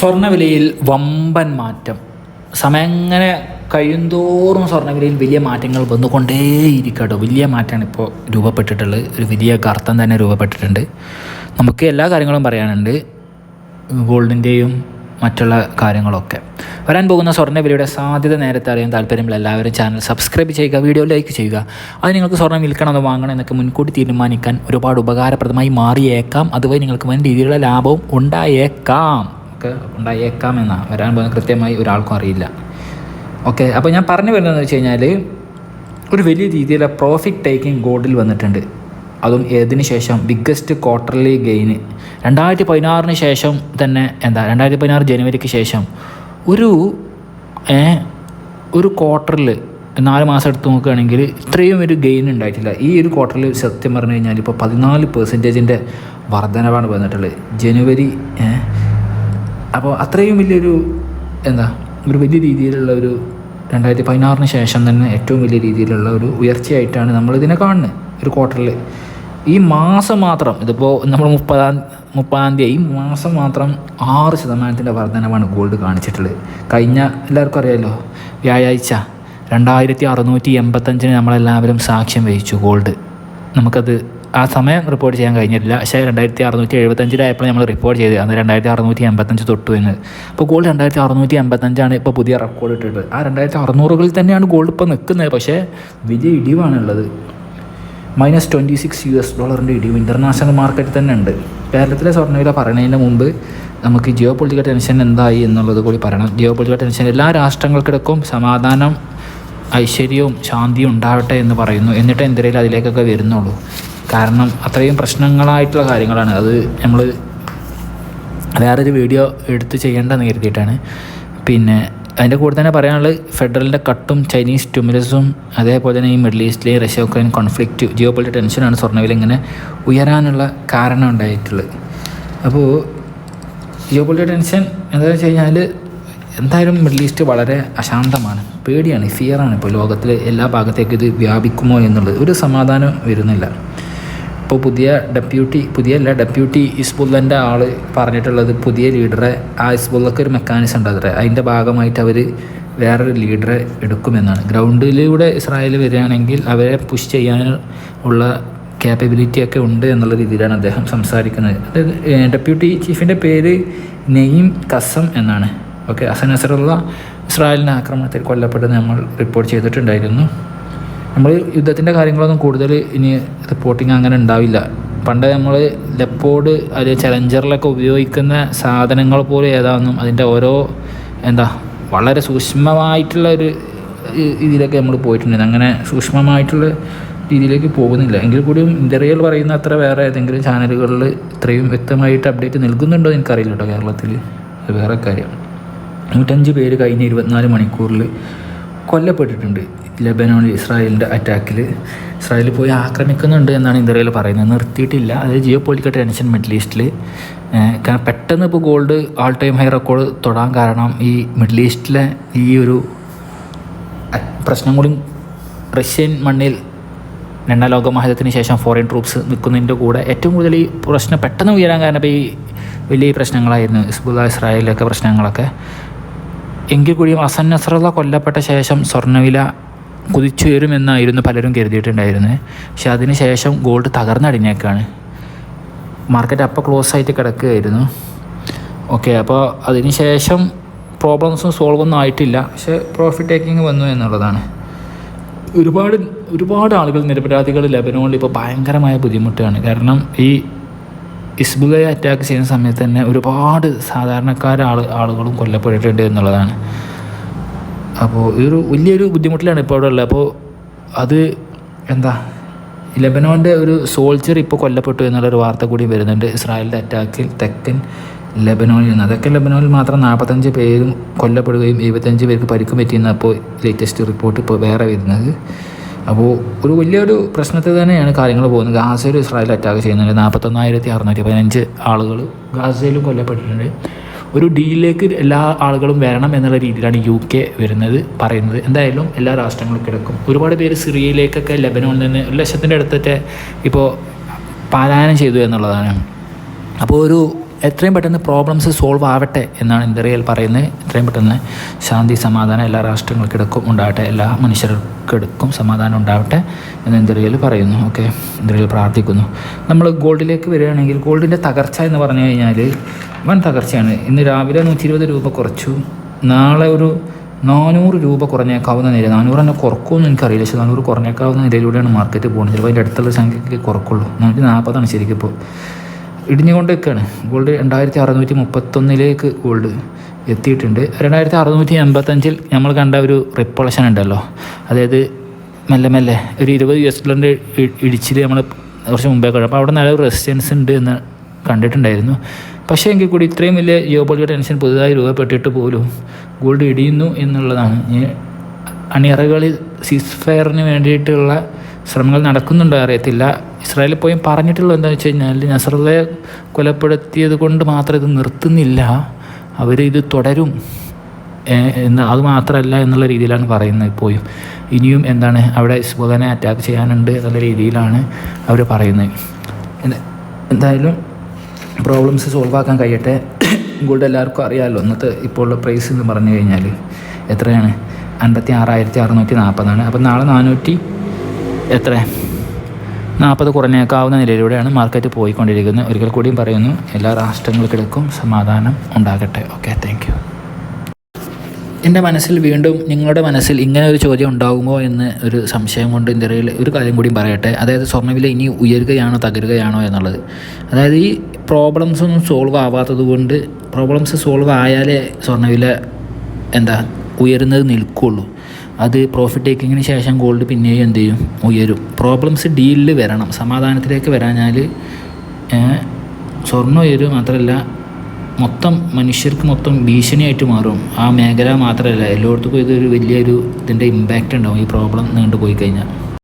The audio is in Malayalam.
സ്വർണവിലയിൽ വമ്പൻ മാറ്റം. സമയങ്ങനെ കഴിയുന്തോറും സ്വർണവിലയിൽ വലിയ മാറ്റങ്ങൾ വന്നുകൊണ്ടേയിരിക്കട്ടോ. വലിയ മാറ്റമാണ് ഇപ്പോൾ രൂപപ്പെട്ടിട്ടുള്ളത്. ഒരു വലിയ ഗർത്തം തന്നെ രൂപപ്പെട്ടിട്ടുണ്ട്. നമുക്ക് എല്ലാ കാര്യങ്ങളും പറയാനുണ്ട്. ഗോൾഡിന്റെയും മറ്റുള്ള കാര്യങ്ങളൊക്കെ. വരാൻ പോകുന്ന സ്വർണവിലയുടെ സാധ്യത നേരത്തെ അറിയാൻ താല്പര്യമുള്ള എല്ലാവരും ചാനൽ സബ്സ്ക്രൈബ് ചെയ്യുക വീഡിയോ ലൈക്ക് ചെയ്യുക. അത് നിങ്ങൾക്ക് സ്വർണം വിൽക്കണമെന്ന് വാങ്ങണം എന്നൊക്കെ മുൻകൂട്ടി തീരുമാനിക്കാൻ ഒരുപാട് ഉപകാരപ്രദമായി മാറിയേക്കാം. അതുവഴി നിങ്ങൾക്ക് വൻ രീതിയിലുള്ള ലാഭവും ഉണ്ടായേക്കാം. ഒക്കെ ഉണ്ടായേക്കാം എന്നാണ് വരാൻ പോകുന്ന കൃത്യമായി ഒരാൾക്കും അറിയില്ല. ഓക്കെ അപ്പോൾ ഞാൻ പറഞ്ഞു വരുന്നതെന്ന് വെച്ച് കഴിഞ്ഞാൽ ഒരു വലിയ രീതിയിലെ പ്രോഫിറ്റ് ടേക്കിംഗ് ഗോൾഡിൽ വന്നിട്ടുണ്ട്. അതും ഏതിന് ശേഷം? ബിഗ്ഗസ്റ്റ് ക്വാർട്ടർലി ഗെയിന് രണ്ടായിരത്തി പതിനാറിന് ശേഷം തന്നെ എന്താ? രണ്ടായിരത്തി പതിനാറ് ജനുവരിക്ക് ശേഷം ഒരു ഒരു ക്വാർട്ടറിൽ നാല് മാസം എടുത്ത് നോക്കുകയാണെങ്കിൽ ഇത്രയും ഒരു ഗെയിൻ ഉണ്ടായിട്ടില്ല. ഈ ഒരു ക്വാർട്ടറിൽ സത്യം പറഞ്ഞു കഴിഞ്ഞാൽ ഇപ്പോൾ പതിനാല് പെർസെന്റേജിന്റെ വർധനവാണ് വന്നിട്ടുള്ളത്. ജനുവരി അപ്പോൾ അത്രയും വലിയൊരു എന്താ ഒരു വലിയ രീതിയിലുള്ള ഒരു രണ്ടായിരത്തി പതിനാറിന് ശേഷം തന്നെ ഏറ്റവും വലിയ രീതിയിലുള്ള ഒരു ഉയർച്ചയായിട്ടാണ് നമ്മളിതിനെ കാണുന്നത് ഒരു ക്വാർട്ടറിൽ ഈ മാസം മാത്രം ഇതിപ്പോൾ നമ്മൾ മുപ്പതാം മുപ്പതാം തീയതി ഈ മാസം മാത്രം ആറ് ശതമാനത്തിന്റെ വർധനവാണ് ഗോൾഡ് കാണിച്ചിട്ടുള്ളത്. കഴിഞ്ഞ എല്ലാവർക്കും അറിയാമല്ലോ വ്യാഴാഴ്ച രണ്ടായിരത്തി അറുന്നൂറ്റി എൺപത്തഞ്ചിന് നമ്മളെല്ലാവരും സാക്ഷ്യം വഹിച്ചു ഗോൾഡ് നമുക്കത് ആ സമയം റിപ്പോർട്ട് ചെയ്യാൻ കഴിഞ്ഞിട്ടില്ല. പക്ഷേ രണ്ടായിരത്തി അറുന്നൂറ്റി എഴുപത്തഞ്ചിലായപ്പോൾ നമ്മൾ റിപ്പോർട്ട് ചെയ്ത് അന്ന് രണ്ടായിരത്തി അറുന്നൂറ്റി എൺപത്തഞ്ച് തൊട്ടു എന്ന്. അപ്പോൾ ഗോൾഡ് രണ്ടായിരത്തി അറുന്നൂറ്റി എൺപത്തഞ്ചാണ് ഇപ്പോൾ പുതിയ റെക്കോർഡ് ഇട്ടിട്ടുള്ളത് ആ രണ്ടായിരത്തി അറുന്നൂറുകളിൽ തന്നെയാണ് ഗോൾഡ് ഇപ്പോൾ നിൽക്കുന്നത്. പക്ഷേ വലിയ ഇടിവാണുള്ളത്. Minus twenty six U S ഡോളറിന്റെ ഇടിവ് ഇന്റർനാഷണൽ മാർക്കറ്റിൽ തന്നെ ഉണ്ട്. കേരളത്തിലെ സ്വർണവില പറയുന്നതിന് മുമ്പ് നമുക്ക് ജിയോ പൊളിറ്റിക്കൽ ടെൻഷൻ എന്തായി എന്നുള്ളത് കൂടി പറയണം. ജിയോ പൊളിറ്റിക്കൽ ടെൻഷൻ എല്ലാ രാഷ്ട്രങ്ങൾക്കിടക്കും സമാധാനം ഐശ്വര്യവും ശാന്തിയും ഉണ്ടാവട്ടെ എന്ന് പറയുന്നു. എന്നിട്ട് എന്തിനേലും അതിലേക്കൊക്കെ വരുന്നുള്ളൂ. കാരണം അത്രയും പ്രശ്നങ്ങളായിട്ടുള്ള കാര്യങ്ങളാണ്. അത് നമ്മൾ വേറൊരു വീഡിയോ എടുത്ത് ചെയ്യേണ്ടെന്ന് കരുതിയിട്ടാണ്. പിന്നെ അതിന്റെ കൂടെ തന്നെ പറയാനുള്ളത് ഫെഡറലിന്റെ കട്ടും ചൈനീസ് ട്യൂമിലസും അതേപോലെ തന്നെ ഈ മിഡിൽ ഈസ്റ്റിലെ Russia Ukraine conflict geopolitic ടെൻഷനാണ് സ്വർണവില ഇങ്ങനെ ഉയരാനുള്ള കാരണം ഉണ്ടായിട്ടുള്ളത്. അപ്പോൾ ജിയോ പൊളിറ്റിക് ടെൻഷൻ എന്താണെന്ന് വെച്ച് കഴിഞ്ഞാൽ എന്തായാലും മിഡിൽ ഈസ്റ്റ് വളരെ അശാന്തമാണ്. പേടിയാണ് ഫിയറാണ് ഇപ്പോൾ ലോകത്തിലെ എല്ലാ ഭാഗത്തേക്കും ഇത് വ്യാപിക്കുമോ എന്നുള്ളത് ഒരു സമാധാനം വരുന്നില്ല. ഇപ്പോൾ പുതിയ ഡെപ്യൂട്ടി പുതിയ അല്ല ഡെപ്യൂട്ടി ഇസ്ബുല്ലന്റെ ആൾ പറഞ്ഞിട്ടുള്ളത് പുതിയ ലീഡറെ ആ ഇസ്ബുള്ളക്ക് ഒരു മെക്കാനിസം ഉണ്ട് അത്ര അതിന്റെ ഭാഗമായിട്ട് അവർ വേറൊരു ലീഡറെ എടുക്കുമെന്നാണ്. ഗ്രൗണ്ടിലൂടെ ഇസ്രായേൽ വരികയാണെങ്കിൽ അവരെ പുഷ് ചെയ്യാൻ ഉള്ള ക്യാപ്പബിലിറ്റി ഒക്കെ ഉണ്ട് എന്നുള്ള രീതിയിലാണ് അദ്ദേഹം സംസാരിക്കുന്നത്. അതായത് ഡെപ്യൂട്ടി ചീഫിന്റെ പേര് നെയ്യും കസം എന്നാണ്. ഓക്കെ അസനസറുള്ള ഇസ്രായേലിന്റെ ആക്രമണത്തിൽ കൊല്ലപ്പെട്ടത് നമ്മൾ റിപ്പോർട്ട് ചെയ്തിട്ടുണ്ടായിരുന്നു. നമ്മൾ യുദ്ധത്തിന്റെ കാര്യങ്ങളൊന്നും കൂടുതൽ ഇനി റിപ്പോർട്ടിങ് അങ്ങനെ ഉണ്ടാവില്ല. പണ്ട് നമ്മൾ ലെപ്പോഡ് അത് ചലഞ്ചറിലൊക്കെ ഉപയോഗിക്കുന്ന സാധനങ്ങൾ പോലും ഏതാണെന്നും അതിന്റെ ഓരോ എന്താ വളരെ സൂക്ഷ്മമായിട്ടുള്ള ഒരു ഇതിലൊക്കെ നമ്മൾ പോയിട്ടുണ്ട് അങ്ങനെ സൂക്ഷ്മമായിട്ടുള്ള രീതിയിലേക്ക് പോകുന്നില്ല. എങ്കിൽ കൂടിയും ഇന്ത്യറിയൽ പറയുന്ന അത്ര വേറെ ഏതെങ്കിലും ചാനലുകളിൽ ഇത്രയും വ്യക്തമായിട്ട് അപ്ഡേറ്റ് നൽകുന്നുണ്ടോ എനിക്കറിയില്ല കേട്ടോ കേരളത്തിൽ വേറെ കാര്യം. നൂറ്റഞ്ച് പേര് കഴിഞ്ഞ ഇരുപത്തിനാല് മണിക്കൂറിൽ കൊല്ലപ്പെട്ടിട്ടുണ്ട്. ലബനോൺ ഇസ്രായേലിന്റെ അറ്റാക്കിൽ ഇസ്രായേൽ പോയി ആക്രമിക്കുന്നുണ്ട് എന്നാണ് ഇന്ത്യയിൽ പറയുന്നത്. നിർത്തിയിട്ടില്ല. അത് ജിയോ പൊളിറ്റിക്കൽ ടെൻഷൻ മിഡിൽ ഈസ്റ്റിൽ കാരണം പെട്ടെന്ന് ഇപ്പോൾ gold all time high record തൊടാൻ കാരണം ഈ മിഡിൽ ഈസ്റ്റിലെ ഈ ഒരു പ്രശ്നം കൂടി റഷ്യൻ മണ്ണിൽ രണ്ടാം ലോക മഹായുദ്ധത്തിന് ശേഷം ഫോറിൻ ട്രൂപ്സ് നിൽക്കുന്നതിന്റെ കൂടെ ഏറ്റവും കൂടുതൽ ഈ പ്രശ്നം പെട്ടെന്ന് ഉയരാൻ കാരണം ഇപ്പോൾ ഈ വലിയ പ്രശ്നങ്ങളായിരുന്നു. ഇസ്ബുല്ല ഇസ്രായേലിലൊക്കെ പ്രശ്നങ്ങളൊക്കെ. എങ്കിൽ കൂടിയും അസൻ നസ്രല്ല കൊല്ലപ്പെട്ട ശേഷം സ്വർണവില കുതിച്ചുയരുമെന്നായിരുന്നു പലരും കരുതിയിട്ടുണ്ടായിരുന്നത്. പക്ഷെ അതിന് ശേഷം ഗോൾഡ് തകർന്നടിഞ്ഞേക്കാണ്. മാർക്കറ്റ് അപ്പോൾ ക്ലോസ് ആയിട്ട് കിടക്കുകയായിരുന്നു. ഓക്കെ അപ്പോൾ അതിന് ശേഷം പ്രോബ്ലംസും സോൾവ് ഒന്നും ആയിട്ടില്ല. പക്ഷേ പ്രോഫിറ്റ് ടേക്കിംഗ് വന്നു എന്നുള്ളതാണ്. ഒരുപാട് ഒരുപാട് ആളുകൾ നിരപരാധികൾ ലബനോണിൽ ഇപ്പോൾ ഭയങ്കരമായ ബുദ്ധിമുട്ടാണ്. കാരണം ഈ ഇസ്ബുലയെ അറ്റാക്ക് ചെയ്യുന്ന സമയത്ത് തന്നെ ഒരുപാട് സാധാരണക്കാർ ആൾ ആളുകളും കൊല്ലപ്പെട്ടിട്ടുണ്ട് എന്നുള്ളതാണ്. അപ്പോൾ ഈ ഒരു വലിയൊരു ബുദ്ധിമുട്ടിലാണ് ഇപ്പോൾ അവിടെ ഉള്ളത്. അപ്പോൾ അത് എന്താ ലെബനോന്റെ ഒരു സോൾജർ ഇപ്പോൾ കൊല്ലപ്പെട്ടു എന്നുള്ളൊരു വാർത്ത കൂടി വരുന്നുണ്ട്. ഇസ്രായേലിന്റെ അറ്റാക്കിൽ തെക്കൻ ലെബനോണിൽ നിന്ന്. അതൊക്കെ ലെബനോണിൽ മാത്രം നാൽപ്പത്തഞ്ച് പേരും കൊല്ലപ്പെടുകയും എഴുപത്തഞ്ച് പേർക്ക് പരിക്കും പറ്റിയെന്ന് അപ്പോൾ ലേറ്റസ്റ്റ് റിപ്പോർട്ട് ഇപ്പോൾ വേറെ വരുന്നത്. അപ്പോൾ ഒരു വലിയൊരു പ്രശ്നത്തിൽ തന്നെയാണ് കാര്യങ്ങൾ പോകുന്നത്. ഗാസയിൽ ഇസ്രായേൽ അറ്റാക്ക് ചെയ്യുന്നുണ്ട്. നാൽപ്പത്തൊന്നായിരത്തി അറുന്നൂറ്റി പതിനഞ്ച് ആളുകൾ ഗാസയിൽ കൊല്ലപ്പെട്ടിട്ടുണ്ട്. ഒരു ഡീലിലേക്ക് എല്ലാ ആളുകളും വരണം എന്നുള്ള രീതിയിലാണ് യു കെ വരുന്നത് പറയുന്നത്. എന്തായാലും എല്ലാ രാഷ്ട്രങ്ങളും കിടക്കും. ഒരുപാട് പേര് സിറിയയിലേക്കൊക്കെ ലബനോണിൽ നിന്ന് ഒരു ലക്ഷത്തിന്റെ അടുത്തൊക്കെ ഇപ്പോൾ പാലായനം ചെയ്തു എന്നുള്ളതാണ്. അപ്പോൾ ഒരു എത്രയും പെട്ടെന്ന് പ്രോബ്ലംസ് സോൾവ് ആവട്ടെ എന്നാണ് ഇന്ത്യയിൽ പറയുന്നത്. എത്രയും പെട്ടെന്ന് ശാന്തി സമാധാനം എല്ലാ രാഷ്ട്രങ്ങൾക്കിടക്കും ഉണ്ടാവട്ടെ എല്ലാ മനുഷ്യർക്കിടക്കും സമാധാനം ഉണ്ടാവട്ടെ എന്ന് ഇന്ത്യയിൽ പറയുന്നു. ഓക്കെ ഇന്ത്യയിൽ പ്രാർത്ഥിക്കുന്നു. നമ്മൾ ഗോൾഡിലേക്ക് വരികയാണെങ്കിൽ ഗോൾഡിന്റെ തകർച്ച എന്ന് പറഞ്ഞു കഴിഞ്ഞാൽ വൻ തകർച്ചയാണ്. ഇന്ന് രാവിലെ നൂറ്റി ഇരുപത് രൂപ കുറച്ചു. നാളെ ഒരു നാനൂറ് രൂപ കുറഞ്ഞേക്കാവുന്ന നില നാനൂറ് തന്നെ കുറക്കുമെന്ന് എനിക്കറിയില്ല. പക്ഷേ നാനൂറ് കുറഞ്ഞേക്കാവുന്ന നിലയിലൂടെയാണ് മാർക്കറ്റ് പോകുന്നത്. ചിലപ്പോൾ അതിന്റെ അടുത്തുള്ള സംഖ്യയ്ക്ക് കുറക്കുള്ളൂ. നാനൂറ്റി നാൽപ്പതാണ് ശരിക്കും ഇപ്പോൾ ഇടിഞ്ഞുകൊണ്ട് നിൽക്കുകയാണ് ഗോൾഡ് രണ്ടായിരത്തി അറുന്നൂറ്റി മുപ്പത്തൊന്നിലേക്ക് ഗോൾഡ് എത്തിയിട്ടുണ്ട്. രണ്ടായിരത്തി അറുന്നൂറ്റി എൺപത്തഞ്ചിൽ നമ്മൾ കണ്ട ഒരു റിപ്പളഷൻ ഉണ്ടല്ലോ. അതായത് മെല്ലെ മെല്ലെ ഒരു ഇരുപത് യു എസ് ഡോളറിന്റെ ഇടിച്ചിൽ നമ്മൾ കുറച്ച് മുമ്പേ കഴിഞ്ഞു അപ്പോൾ അവിടെ നല്ല റെസിസ്റ്റൻസ് ഉണ്ട് എന്ന് കണ്ടിട്ടുണ്ടായിരുന്നു. പക്ഷേ എങ്കിൽ കൂടി ഇത്രയും വലിയ ജിയോപൊളിറ്റിക്കൽ ടെൻഷൻ പുതുതായി രൂപപ്പെട്ടിട്ട് പോലും ഗോൾഡ് ഇടിയുന്നു എന്നുള്ളതാണ്. അണിയറകളിൽ സീസ് ഫയറിന് വേണ്ടിയിട്ടുള്ള ശ്രമങ്ങൾ നടക്കുന്നുണ്ടോ അറിയത്തില്ല. ഇസ്രായേലിൽ പോയി പറഞ്ഞിട്ടുള്ളത് എന്താണെന്ന് വെച്ച് കഴിഞ്ഞാൽ നസറലെ കൊലപ്പെടുത്തിയത് കൊണ്ട് മാത്രം ഇത് നിർത്തുന്നില്ല. അവർ ഇത് തുടരും. എന്ന് അത് മാത്രമല്ല എന്നുള്ള രീതിയിലാണ് പറയുന്നത് ഇപ്പോഴും. ഇനിയും എന്താണ് അവിടെ ഇസ്ബോധനെ അറ്റാക്ക് ചെയ്യാനുണ്ട് എന്നുള്ള രീതിയിലാണ് അവർ പറയുന്നത്. എന്തായാലും പ്രോബ്ലംസ് സോൾവ് ആക്കാൻ കഴിയട്ടെ. ഗോൾഡ് എല്ലാവർക്കും അറിയാമല്ലോ ഇന്നത്തെ ഇപ്പോൾ ഉള്ള പ്രൈസ് എന്ന് പറഞ്ഞു കഴിഞ്ഞാൽ എത്രയാണ്? അൻപത്തി ആറായിരത്തി അറുന്നൂറ്റി നാൽപ്പതാണ്. അപ്പം നാളെ നാനൂറ്റി എത്ര? നാൽപ്പത് കുറഞ്ഞേക്കാവുന്ന നിലയിലൂടെയാണ് മാർക്കറ്റ് പോയിക്കൊണ്ടിരിക്കുന്നത്. ഒരിക്കൽ കൂടിയും പറയുന്നു എല്ലാ രാഷ്ട്രങ്ങൾക്കിടക്കും സമാധാനം ഉണ്ടാകട്ടെ. ഓക്കെ താങ്ക് എന്റെ മനസ്സിൽ വീണ്ടും നിങ്ങളുടെ മനസ്സിൽ ഇങ്ങനെ ഒരു ചോദ്യം ഉണ്ടാകുമോ എന്ന് ഒരു സംശയം കൊണ്ട് ഇന്ത്യയിൽ ഒരു കാര്യം കൂടിയും പറയട്ടെ. അതായത് സ്വർണവില ഇനി ഉയരുകയാണോ തകരുകയാണോ എന്നുള്ളത്. അതായത് ഈ പ്രോബ്ലംസ് ഒന്നും സോൾവ് ആവാത്തത് കൊണ്ട് പ്രോബ്ലംസ് സോൾവ് ആയാലേ സ്വർണവില എന്താ ഉയരുന്നത് നിൽക്കുള്ളൂ. അത് പ്രോഫിറ്റ് ടേക്കിങ്ങിന് ശേഷം ഗോൾഡ് പിന്നെയും എന്ത് ചെയ്യും? ഉയരും. പ്രോബ്ലംസ് ഡീലിൽ വരണം. സമാധാനത്തിലേക്ക് വരാഞ്ഞാൽ സ്വർണം ഉയരും മാത്രമല്ല മൊത്തം മനുഷ്യർക്ക് മൊത്തം ഭീഷണിയായിട്ട് മാറും. ആ മേഖല മാത്രമല്ല എല്ലായിടത്തും ഇതൊരു വലിയൊരു ഇതിന്റെ ഇമ്പാക്റ്റ് ഉണ്ടാവും. ഈ പ്രോബ്ലം നീണ്ടുപോയി കഴിഞ്ഞാൽ.